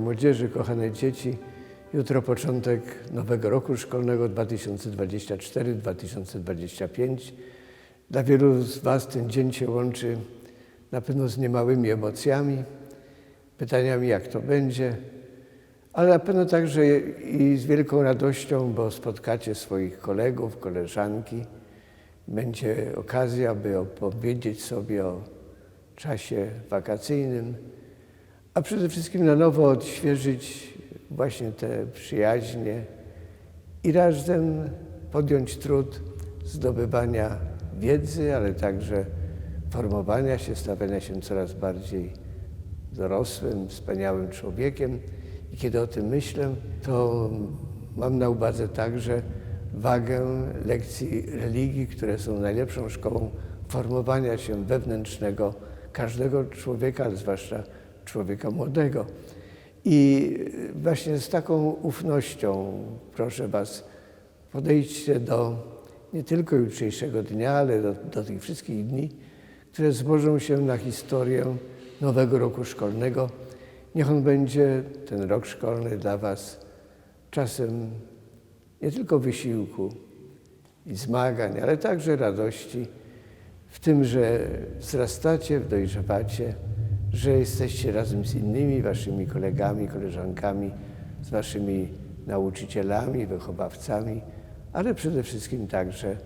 młodzieży, kochane dzieci. Jutro początek nowego roku szkolnego 2024-2025. Dla wielu z Was ten dzień się łączy na pewno z niemałymi emocjami, pytaniami, jak to będzie, ale na pewno także i z wielką radością, bo spotkacie swoich kolegów, koleżanki. Będzie okazja, by opowiedzieć sobie o czasie wakacyjnym, a przede wszystkim na nowo odświeżyć właśnie te przyjaźnie i razem podjąć trud zdobywania wiedzy, ale także formowania się, stawiania się coraz bardziej dorosłym, wspaniałym człowiekiem. I kiedy o tym myślę, to mam na uwadze także wagę lekcji religii, które są najlepszą szkołą formowania się wewnętrznego każdego człowieka, zwłaszcza człowieka młodego. I właśnie z taką ufnością proszę Was, podejdźcie do nie tylko jutrzejszego dnia, ale do, do tych wszystkich dni, które złożą się na historię nowego roku szkolnego. Niech on będzie, ten rok szkolny dla Was, czasem nie tylko wysiłku i zmagań, ale także radości w tym, że wzrastacie, dojrzewacie, że jesteście razem z innymi Waszymi kolegami, koleżankami, z Waszymi nauczycielami, wychowawcami, ale przede wszystkim także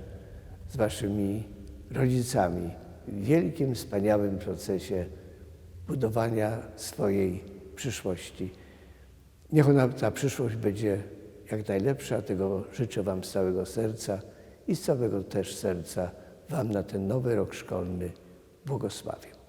z Waszymi rodzicami w wielkim, wspaniałym procesie budowania swojej przyszłości. Niech ona, ta przyszłość będzie jak najlepsza, tego życzę Wam z całego serca i z całego też serca Wam na ten nowy rok szkolny błogosławię.